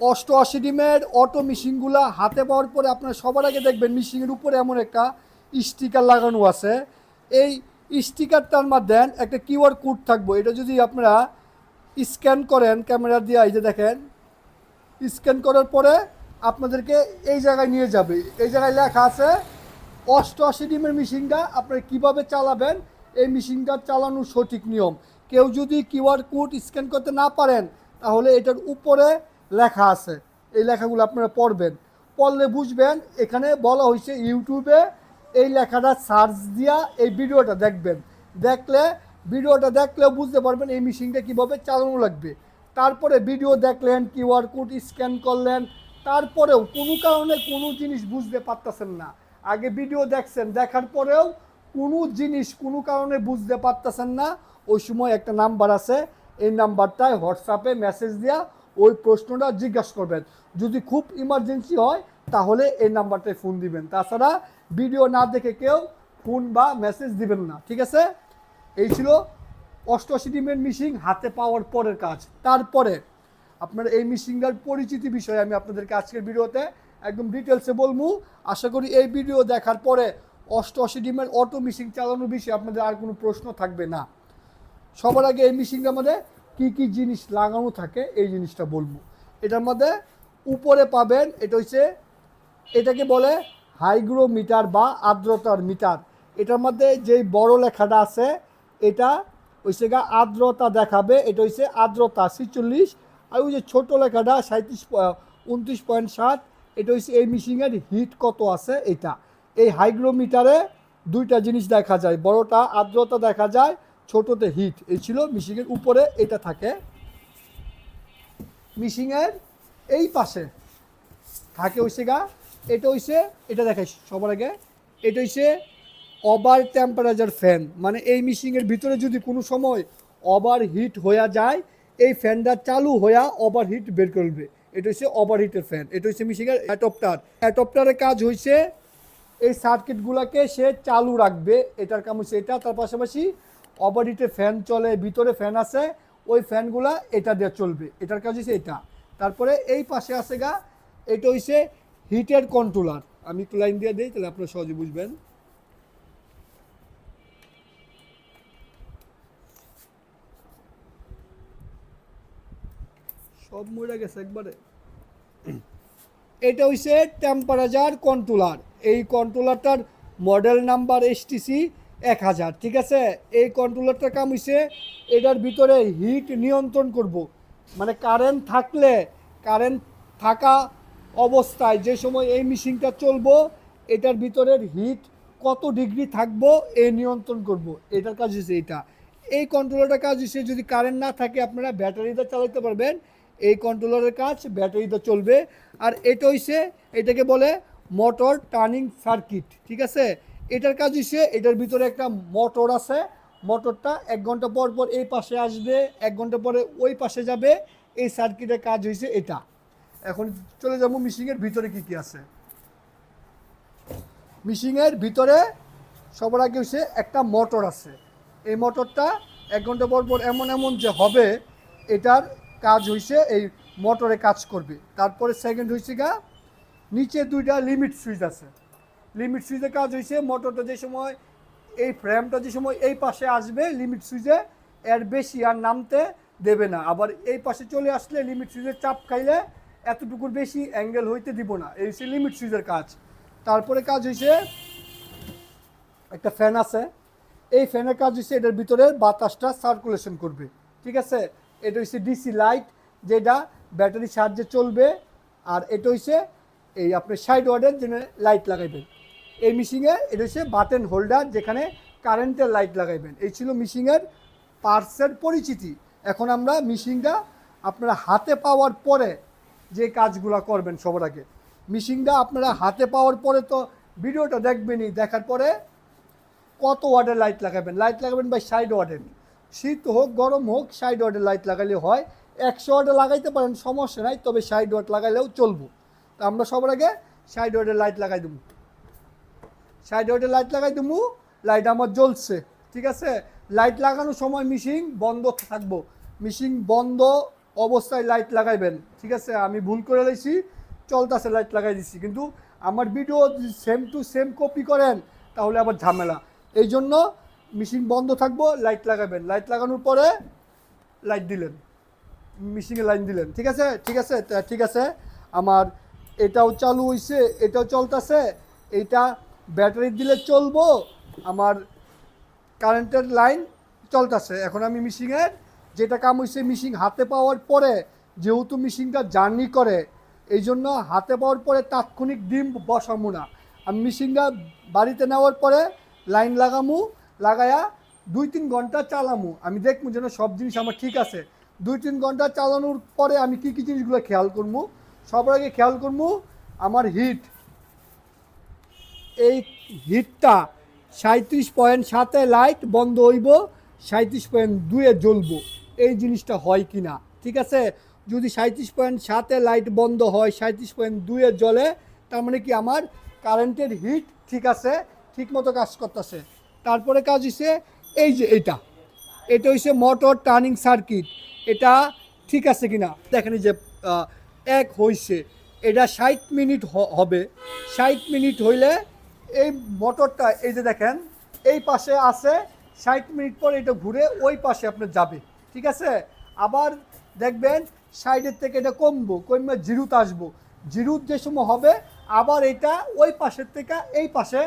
অষ্টআশি ডিমের অটো মেশিনগুলা হাতে পাওয়ার পরে আপনারা সবার আগে দেখবেন মেশিনের উপরে এমন একটা স্টিকার লাগানো আছে। এই স্টিকারটার মাধ্যমে একটা কিউআর কোড থাকব। এটা যদি আপনারা স্ক্যান করেন ক্যামেরা দিয়ে, এই যে দেখেন, স্ক্যান করার পরে আপনাদেরকে এই জায়গায় নিয়ে যাবে। এই জায়গায় লেখা আছে, অষ্টআশি ডিমের মেশিনটা আপনারা কীভাবে চালাবেন? এই মেশিনটা চালানোর সঠিক নিয়ম। কেউ যদি কিউআর কোড স্ক্যান করতে না পারেন, তাহলে এটার উপরে লেখা আছে। এই লেখাগুলো আপনারা পড়বেন। পড়লে বুঝবেন এখানে বলা হয়েছে ইউটিউবে এই লেখাটা সার্চ দিয়া এই ভিডিওটা দেখবেন। দেখলে ভিডিওটা দেখলে বুঝতে পারবেন এই মেশিনটা কীভাবে চালানো লাগবে। তারপরে ভিডিও দেখলেন কিউআর কোড স্ক্যান করলেন, তারপরেও কোনো কারণে কোনো জিনিস বুঝতে পারতেছেন না। আগে ভিডিও দেখছেন, দেখার পরেও কোনো জিনিস কোনো কারণে বুঝতে পারতেছেন না। ওই সময় একটা নাম্বার আছে, এই নাম্বারটায় হোয়াটসঅ্যাপে মেসেজ দেওয়া ওই প্রশ্নটা জিজ্ঞাসা করবেন। যদি খুব ইমার্জেন্সি হয়, তাহলে এই নাম্বারটায় ফোন দিবেন। তাছাড়া ভিডিও না দেখে কেউ ফোন বা মেসেজ দিবেন না, ঠিক আছে? এই ছিল অষ্টআশি ডিমের মিশিং হাতে পাওয়ার পরের কাজ। তারপরে আপনার এই মিশিংটার পরিচিতি বিষয়ে আমি আপনাদেরকে আজকের ভিডিওতে একদম ডিটেলসে বলব। আশা করি এই ভিডিও দেখার পরে অষ্টআশি ডিমের অটো মিশিং চালানোর বিষয়ে আপনাদের আর কোনো প্রশ্ন থাকবে না। সবার আগে এই মিশিংটা মধ্যে কী কী জিনিস লাগানো থাকে, এই জিনিসটা বলব। এটার মধ্যে উপরে পাবেন, এটা হচ্ছে, এটাকে বলে হাইগ্রোমিটার বা আর্দ্রতার মিটার। এটার মধ্যে যেই বড় লেখাটা আছে, এটা হচ্ছে গা আর্দ্রতা দেখাবে, এটা হচ্ছে আর্দ্রতা ছিচল্লিশ, আর ওই যে ছোটো লেখাটা সাঁত্রিশ উনত্রিশ পয়েন্ট সাত, এটা হচ্ছে এই মেশিনের হিট কত আছে এটা এই হাইগ্রোমিটারে দুইটা জিনিস দেখা যায়, বড়টা আর্দ্রতা দেখা যায় ছোটোতে হিট এই ছিল মিশিংয়ের উপরে এটা থাকে। মিশিংয়ের এই পাশে থাকে হইছে গা, এটা হইছে, এটা দেখাই সবার আগে, এটা হইছে ওভার টেম্পারেচার ফ্যান মানে এই মেশিনের ভিতরে যদি কোনো সময় ওভার হিট হয়ে যায়, এই ফ্যানটা চালু হইয়া ওভার হিট বের করবে এটা হচ্ছে ওভার হিটের ফ্যান এটা হচ্ছে মেশিনের অ্যাডপ্টার অ্যাডপ্টারের কাজ হইছে এই সার্কিটগুলোকে সে চালু রাখবে, এটার কাম হচ্ছে এটা, তার পাশাপাশি ওভার ফ্যান চলে, ভিতরে ফ্যান আছে, ওই ফ্যানগুলা এটা দিয়ে চলবে। এটার কাজ হচ্ছে এটা। তারপরে এই পাশে আছে গা, এটা হচ্ছে হিটের কন্ট্রোলার আমি একটু লাইন দিয়ে দিই, তাহলে আপনারা সহজে বুঝবেন। সব মরে গেছে একবারে। এটা হইছে টেম্পারেচার কন্ট্রোলার এই কন্ট্রোলারটার মডেল নাম্বার এসটিসি এক হাজার, ঠিক আছে? এই কন্ট্রোলারটার কাম হয়েছে এটার ভিতরে হিট নিয়ন্ত্রণ করব। মানে কারেন্ট থাকলে কারেন্ট থাকা অবস্থায় যে সময় এই মেশিনটা চলবো, এটার ভিতরের হিট কত ডিগ্রি থাকব, এ নিয়ন্ত্রণ করব। এটার কাজ হচ্ছে এটা এই কন্ট্রোলারটার কাজ হচ্ছে যদি কারেন্ট না থাকে, আপনারা ব্যাটারিতে চালাতে পারবেন। এই কন্ট্রোলারের কাজ ব্যাটারিতে চলবে। আর এটা হইছে, এটাকে বলে মোটর টার্নিং সার্কিট ঠিক আছে? এটার কাজ হচ্ছে এটার ভিতরে একটা মোটর আছে। মোটরটা এক ঘণ্টা পর পর এই পাশে আসবে, এক ঘণ্টা পরে ওই পাশে যাবে। এই সার্কিটের কাজ হয়েছে এটা। এখন চলে যাব মিশিংয়ের ভিতরে কি কি আছে। মিশিংয়ের ভিতরে সবার আগে হচ্ছে একটা মোটর আছে। এই মোটরটা এক ঘণ্টা পর পর এমন এমন যে হবে, এটার কাজ হইছে এই মোটরে কাজ করবে। তারপরে সেকেন্ড হয়েছে গা, নিচে দুইটা লিমিট সুইচ আছে। লিমিট সুইচের কাজ হয়েছে মোটরটা যে সময়, এই ফ্রেমটা যে সময় এই পাশে আসবে লিমিট সুইচে এর বেশি আর নামতে দেবে না। আবার এই পাশে চলে আসলে লিমিট সুইচের চাপ খাইলে এতটুকুর বেশি অ্যাঙ্গেল হইতে দিব না। এই হচ্ছে লিমিট সুইচের কাজ। তারপরে কাজ হয়েছে একটা ফ্যান আছে। এই ফ্যানের কাজ হচ্ছে এটার ভিতরে বাতাসটা সার্কুলেশন করবে। ঠিক আছে? এটা হচ্ছে ডিসি লাইট যেটা ব্যাটারির সাহায্যে চলবে। আর এটা হচ্ছে এই আপনি সাইড ওয়ার্ডের জন্য লাইট লাগাইবেন। এই মিশিংয়ে এটা হচ্ছে বাটন হোল্ডার যেখানে কারেন্টের লাইট লাগাইবেন। এই ছিল মিশিংয়ের পার্টসের পরিচিতি। এখন আমরা মিশিংটা আপনারা হাতে পাওয়ার পরে যে কাজগুলো করবেন সবার আগে। মিশিংটা আপনারা হাতে পাওয়ার পরে তো ভিডিওটা দেখবেনই, দেখার পরে কত ওয়ার্ডের লাইট লাগাবেন? লাইট লাগাবেন বা সাইড ওয়ার্ডের শীত হোক, গরম হোক সাইড ওয়ার্ডের লাইট লাগালে হয়। একশো ওয়ার্ডে লাগাইতে পারেন, সমস্যা নাই, তবে সাইড ওয়ার্ড লাগাইলেও চলবো। তা আমরা সবার আগে সাইড ওয়ার্ডের লাইট লাগাই দেবো। সাইড ওয়ার্ডের লাইট লাগাই দেবো লাইট আমার জ্বলছে, ঠিক আছে? লাইট লাগানোর সময় মিশিং বন্ধ থাকব। মিশিং বন্ধ অবস্থায় লাইট লাগাইবেন, ঠিক আছে? আমি ভুল করে লাইছি, চলতেছে লাইট লাগাই দিছি। কিন্তু আমার video same to same copy করেন, তাহলে আবার ঝামেলা। এই জন্য মেশিন বন্ধ থাকব লাইট লাগাবেন। লাইট লাগানোর পরে লাইট দিলেন। মিশিংয়ে লাইন দিলেন, ঠিক আছে? ঠিক আছে? ঠিক আছে। আমার এটাও চালু হইছে, এটাও চলতেছে। এইটা ব্যাটারি দিলে চলবো, আমার কারেন্টের লাইন চলতেছে। এখন আমি মিশিংয়ের যেটা কাম হয়েছে মিশিং হাতে পাওয়ার পরে, যেহেতু মিশিংটা জার্নি করে, এই জন্য হাতে পাওয়ার পরে তাৎক্ষণিক ডিম বসামু না। আমি মিশিংটা বাড়িতে নেওয়ার পরে লাইন লাগামু, লাগায়া দুই তিন ঘণ্টা চালামু। আমি দেখব যেন সব জিনিস আমার ঠিক আছে। দুই তিন ঘণ্টা চালানোর পরে আমি কি কী জিনিসগুলো খেয়াল করব সবার আগে খেয়াল করব আমার হিট এই হিটটা সাঁত্রিশ পয়েন্ট সাতে লাইট বন্ধ হইব সাঁত্রিশ পয়েন্ট দুয়ে জ্বলবো। এই জিনিসটা হয় কি না ঠিক আছে? যদি সাঁত্রিশ পয়েন্ট সাতে লাইট বন্ধ হয় সাঁত্রিশ পয়েন্ট দুয়ে জ্বলে, তার মানে কি আমার কারেন্টের হিট ঠিক আছে ঠিক মতো কাজ করতেছে। তারপরে কাজ হচ্ছে এই যে এইটা এটা হচ্ছে মোটর টার্নিং সার্কিট। এটা ঠিক আছে কিনা? দেখেন এই যে এক হইছে। এটা ষাট মিনিট হবে। ষাট মিনিট হইলে এই মোটরটা, এই যে দেখেন, এই পাশে আছে, ষাট মিনিট পর এটা ঘুরে ওই পাশে আপনার যাবে, ঠিক আছে? আবার দেখবেন, সাইডের থেকে এটা কমবো কমবে জিরুত আসব। জিরুত যে সময় হবে, আবার এটা ওই পাশের থেকে এই পাশে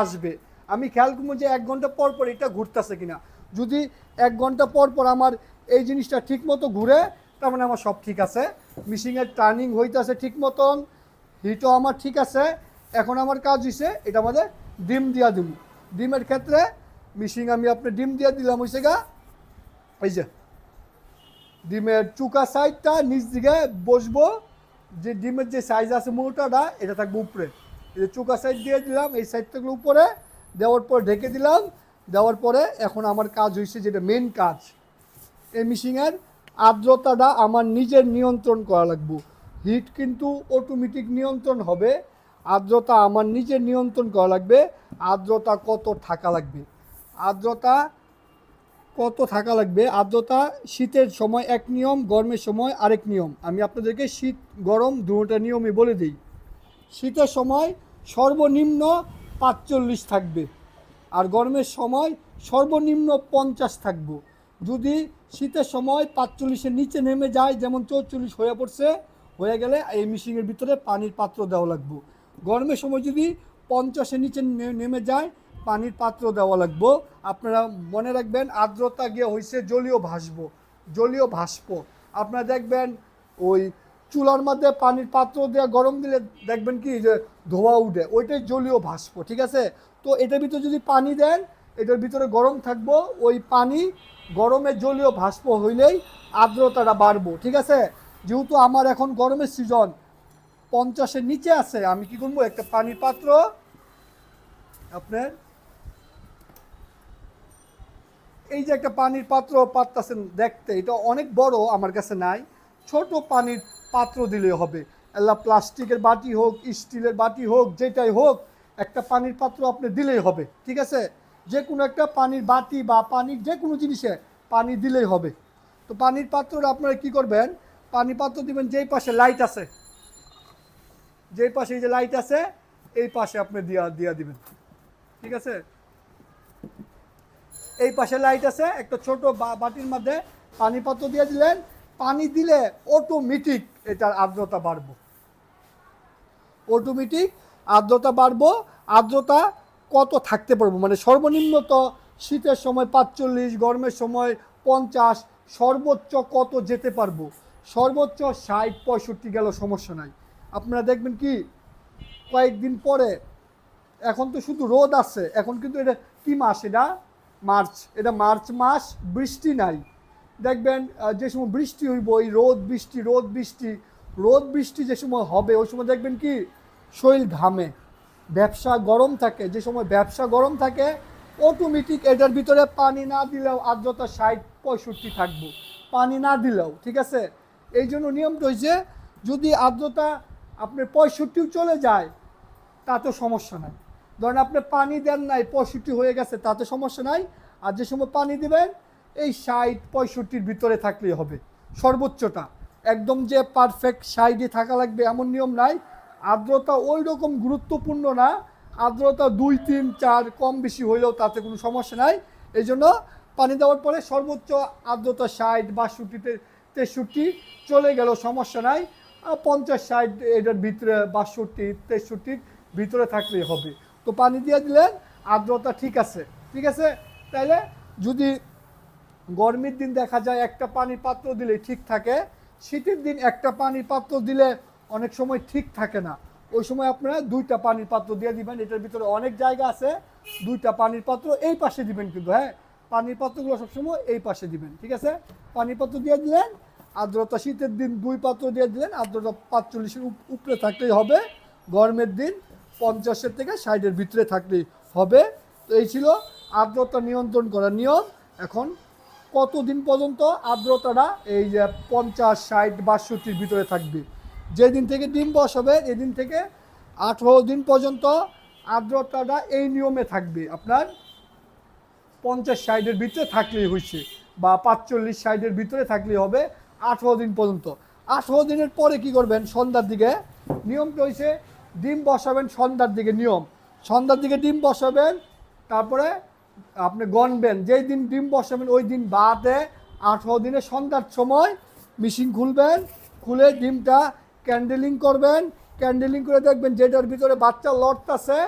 আসবে। আমি খেয়াল করব যে এক ঘণ্টা পর পর এটা ঘুরতেছে কিনা। যদি এক ঘণ্টা পর পর আমার এই জিনিসটা ঠিক মতো ঘুরে, তার মানে আমার সব ঠিক আছে। মিশিংয়ের টার্নিং হইতেছে ঠিক মতন হিটও আমার ঠিক আছে। এখন আমার কাজ হয়েছে এটা আমাদের ডিম দিয়া দিব। ডিমের ক্ষেত্রে মিশিং আমি আপনার ডিম দিয়া দিলাম হয়েছে গা, এই যে, ডিমের চুকা সাইডটা নিচ দিকে বসবো, যে ডিমের যে সাইজ আছে মোটাটা, এটা থাকবে উপরে। এই যে চুকা সাইড দিয়ে দিলাম, এই সাইড উপরে, দেওয়ার পর ঢেকে দিলাম, দেওয়ার পরে এখন আমার কাজ হয়েছে যেটা মেন কাজ। এই মিশিংয়ের আর্দ্রতাটা আমার নিজের নিয়ন্ত্রণ করা লাগবে। হিট কিন্তু অটোমেটিক নিয়ন্ত্রণ হবে আর্দ্রতা আমার নিজের নিয়ন্ত্রণ করা লাগবে। আর্দ্রতা কত থাকা লাগবে? আর্দ্রতা কত থাকা লাগবে? আর্দ্রতা শীতের সময় এক নিয়ম, গরমের সময় আরেক নিয়ম। আমি আপনাদেরকে শীত, গরম দুটোটা নিয়মই বলে দিই। শীতের সময় সর্বনিম্ন পাঁচচল্লিশ থাকবে আর গরমের সময় সর্বনিম্ন পঞ্চাশ থাকব। যদি শীতের সময় পাঁচচল্লিশের নিচে নেমে যায়, যেমন চৌচল্লিশ হয়ে পড়ছে, হয়ে গেলে এই মিশিংয়ের ভিতরে পানির পাত্র দেওয়া লাগবে। গরমের সময় যদি পঞ্চাশের নিচে নেমে যায়, পানির পাত্র দেওয়া লাগবো। আপনারা মনে রাখবেন, আর্দ্রতা গিয়ে হয়েছে জলীয় ভাসব, জলীয় ভাস্প আপনারা দেখবেন, ওই চুলার মধ্যে পানির পাত্র দেওয়া গরম দিলে দেখবেন কি, যে ধোয়া উঠে, ওইটাই জলীয় ভাস্প ঠিক আছে? তো এটার ভিতরে যদি পানি দেন, এটার ভিতরে গরম থাকব, ওই পানি গরমে জলীয় ভাস্প হইলেই আর্দ্রতাটা বাড়বো, ঠিক আছে? যেহেতু আমার এখন গরমের সিজন পঞ্চাশের নিচে আছে, আমি কি করব? একটা পানির পাত্র, আপনার এই যে একটা পানির পাত্র পাত্তাছেন দেখতে, এটা অনেক বড়, আমার কাছে নাই। ছোট পানির পাত্র দিলে হবে। আল্লাহ প্লাস্টিকের বাটি হোক, স্টিলের বাটি হোক, যেটাই হোক, একটা পানির পাত্র আপনি দিলেই হবে, ঠিক আছে? যে কোনো একটা পানির বাটি বা পানির যে কোনো জিনিসে পানি দিলেই হবে। তো পানির পাত্রটা আপনারা কি করবেন? পানির পাত্র দিবেন যেই পাশে লাইট আছে। যেই পাশে যে লাইট আছে, এই পাশে আপনি দিয়া দিয়া দিবেন। ঠিক আছে? এই পাশে লাইট আছে, একটা ছোট বাটির মধ্যে পানি পাত্র দিয়ে দিলেন। পানি দিলে অটোমেটিক এটার আর্দ্রতা বাড়বো। অটোমেটিক আর্দ্রতা বাড়বো। আর্দ্রতা কত থাকতে পারব? মানে সর্বনিম্ন তো শীতের সময় পাঁচচল্লিশ, গরমের সময় পঞ্চাশ, সর্বোচ্চ কত যেতে পারব? সর্বোচ্চ ষাট, পঁয়ষট্টি গেল সমস্যা নাই। আপনারা দেখবেন কি, কয়েকদিন পরে, এখন তো শুধু রোদ আছে, এখন কিন্তু এটা কি মাস এটা? মার্চ এটা মার্চ মাস, বৃষ্টি নাই। দেখবেন যে সময় বৃষ্টি হইব, ওই রোদ বৃষ্টি রোদ বৃষ্টি রোদ বৃষ্টি যে সময় হবে, ওই সময় দেখবেন কি শরীর ঘামে, ব্যবসা গরম থাকে, যে সময় ব্যবসা গরম থাকে অটোমেটিক এটার ভিতরে পানি না দিলেও আর্দ্রতা ষাট, পঁয়ষট্টি থাকব, পানি না দিলেও, ঠিক আছে? এই জন্য নিয়মটা হয়েছে যদি আর্দ্রতা আপনার পঁয়ষট্টিও চলে যায় তাতে সমস্যা নাই। ধরেন আপনি পানি দেন নাই, পঁয়ষট্টি হয়ে গেছে তাতে সমস্যা নাই। আর যে সময় পানি দিবেন, এই ষাট, পঁয়ষট্টির ভিতরে থাকলেই হবে, সর্বোচ্চটা। একদম যে পারফেক্ট সাইডে থাকা লাগবে এমন নিয়ম নাই। আর্দ্রতা ওই রকম গুরুত্বপূর্ণ না। আর্দ্রতা দুই, তিন, চার, কম বেশি হইলেও তাতে কোনো সমস্যা নাই। এই জন্য পানি দেওয়ার পরে সর্বোচ্চ আর্দ্রতা ষাট, বাষট্টিতে তেষট্টি চলে গেল সমস্যা নাই। পঞ্চাশ, ষাট, এটার ভিতরে বাষট্টি, তেষট্টির ভিতরে থাকলেই হবে। তো পানি দিয়ে দিলেন, আর্দ্রতা ঠিক আছে। ঠিক আছে? তাহলে যদি গরমের দিন দেখা যায় একটা পানির পাত্র দিলে ঠিক থাকে, শীতের দিন একটা পানির পাত্র দিলে অনেক সময় ঠিক থাকে না। ওই সময় আপনারা দুইটা পানির পাত্র দিয়ে দিবেন, এটার ভিতরে অনেক জায়গা আছে, দুইটা পানির পাত্র এই পাশে দিবেন কিন্তু হ্যাঁ? পানির পাত্রগুলো সবসময় এই পাশে দিবেন, ঠিক আছে? পানির পাত্র দিয়ে দিলেন আর্দ্রতা শীতের দিন দুই পাত্র দিয়ে দিলেন, আর্দ্রতা পাঁচচল্লিশের উপরে থাকলেই হবে, গরমের দিন পঞ্চাশের থেকে ষাটের ভিতরে থাকলেই হবে। তো এই ছিল আর্দ্রতা নিয়ন্ত্রণ করার নিয়ম। এখন কতদিন পর্যন্ত আর্দ্রতাটা এই যে পঞ্চাশ, ষাট, বাষট্টির ভিতরে থাকবে? যেদিন থেকে ডিম বসাবে এদিন থেকে আঠেরো দিন পর্যন্ত আর্দ্রতাটা এই নিয়মে থাকবে। আপনার পঞ্চাশ, ষাটের ভিতরে থাকলেই হয়েছে বা পাঁচচল্লিশ, ষাটের ভিতরে থাকলেই হবে। আঠেরো দিন পর্যন্ত। আঠেরো দিনের পরে কি করবেন? সন্ধ্যার দিকে নিয়মটা হয়েছে ডিম বসাবেন সন্ধ্যার দিকে নিয়ম। সন্ধ্যার দিকে ডিম বসাবেন, তারপরে আপনি গণবেন যেই দিন ডিম বসাবেন, ওই দিন বাদে আঠেরো দিনে সন্ধ্যার সময় মেশিন খুলবেন, খুলে ডিমটা ক্যান্ডেলিং করবেন। ক্যান্ডেলিং করে দেখবেন যেটার ভিতরে বাচ্চা লড়তাছে,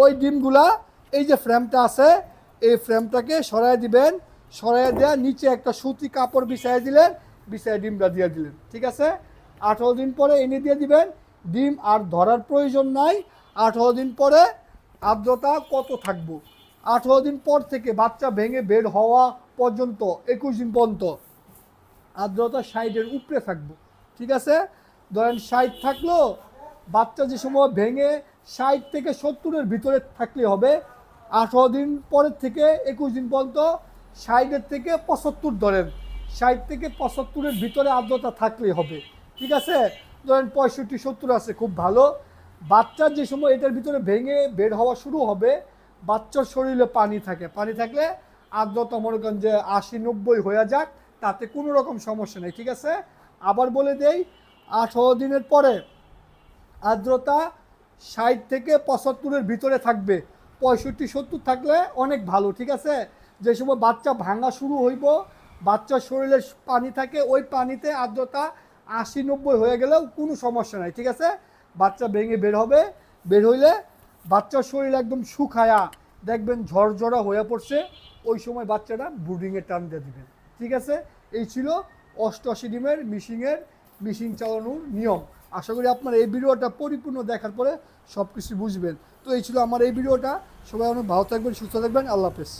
ওই ডিমগুলা, এই যে ফ্রেমটা আছে, এই ফ্রেমটাকে সরাই দিবেন। সরাই দেওয়া নিচে একটা সুতি কাপড় বিছাই দিলেন। বিছাই ডিমটা দিয়ে দিলেন। ঠিক আছে? আঠারো দিন পরে এনে দিয়ে দিবেন। ডিম আর ধরার প্রয়োজন নাই। আঠারো দিন পরে আর্দ্রতা কত থাকব? আঠারো দিন পর থেকে বাচ্চা ভেঙে বের হওয়া পর্যন্ত, একুশ দিন পর্যন্ত আর্দ্রতা ষাটের উপরে থাকব। ঠিক আছে? ধরেন ষাট থাকল, বাচ্চা যে সময় ভেঙে ষাট থেকে সত্তরের ভিতরে থাকলে হবে, আঠারো দিন পরের থেকে একুশ দিন পর্যন্ত ষাটের থেকে পঁচাত্তর ধরেন। ষাট থেকে পঁচাত্তরের ভিতরে আর্দ্রতা থাকলেই হবে। ঠিক আছে? ধরেন পঁয়ষট্টি, সত্তর আছে, খুব ভালো। বাচ্চার যে সময় এটার ভিতরে ভেঙে বের হওয়া শুরু হবে, বাচ্চার শরীরে পানি থাকে। পানি থাকলে আর্দ্রতা মনে করেন যে আশি, নব্বই হয়ে যাক, তাতে কোনো রকম সমস্যা নেই। ঠিক আছে? আবার বলে দেই, আঠারো দিনের পরে আর্দ্রতা ষাট থেকে পঁচাত্তরের ভিতরে থাকবে। পঁয়ষট্টি, সত্তর থাকলে অনেক ভালো। ঠিক আছে? যে সময় বাচ্চা ভাঙা শুরু হইব বাচ্চার শরীরে পানি থাকে, ওই পানিতে আর্দ্রতা আশি নব্বই হয়ে গেলেও কোনো সমস্যা নাই, ঠিক আছে? বাচ্চা ভেঙে বের হবে, বের হইলে বাচ্চার শরীর একদম শুকায়া দেখবেন ঝরঝরা হয়ে পড়ছে, ওই সময় বাচ্চাটা ব্রুডিংয়ে টান দিয়ে দিবেন, ঠিক আছে? এই ছিল অষ্টআশি ডিমের মিশিংয়ের মিশিং চালানোর নিয়ম। আশা করি আপনার এই ভিডিওটা পরিপূর্ণ দেখার পরে সব কিছু বুঝবেন। তো এই ছিল আমার এই ভিডিওটা, সবাই অনেক ভালো থাকবেন, সুস্থ থাকবেন, আল্লাহ হাফেজ।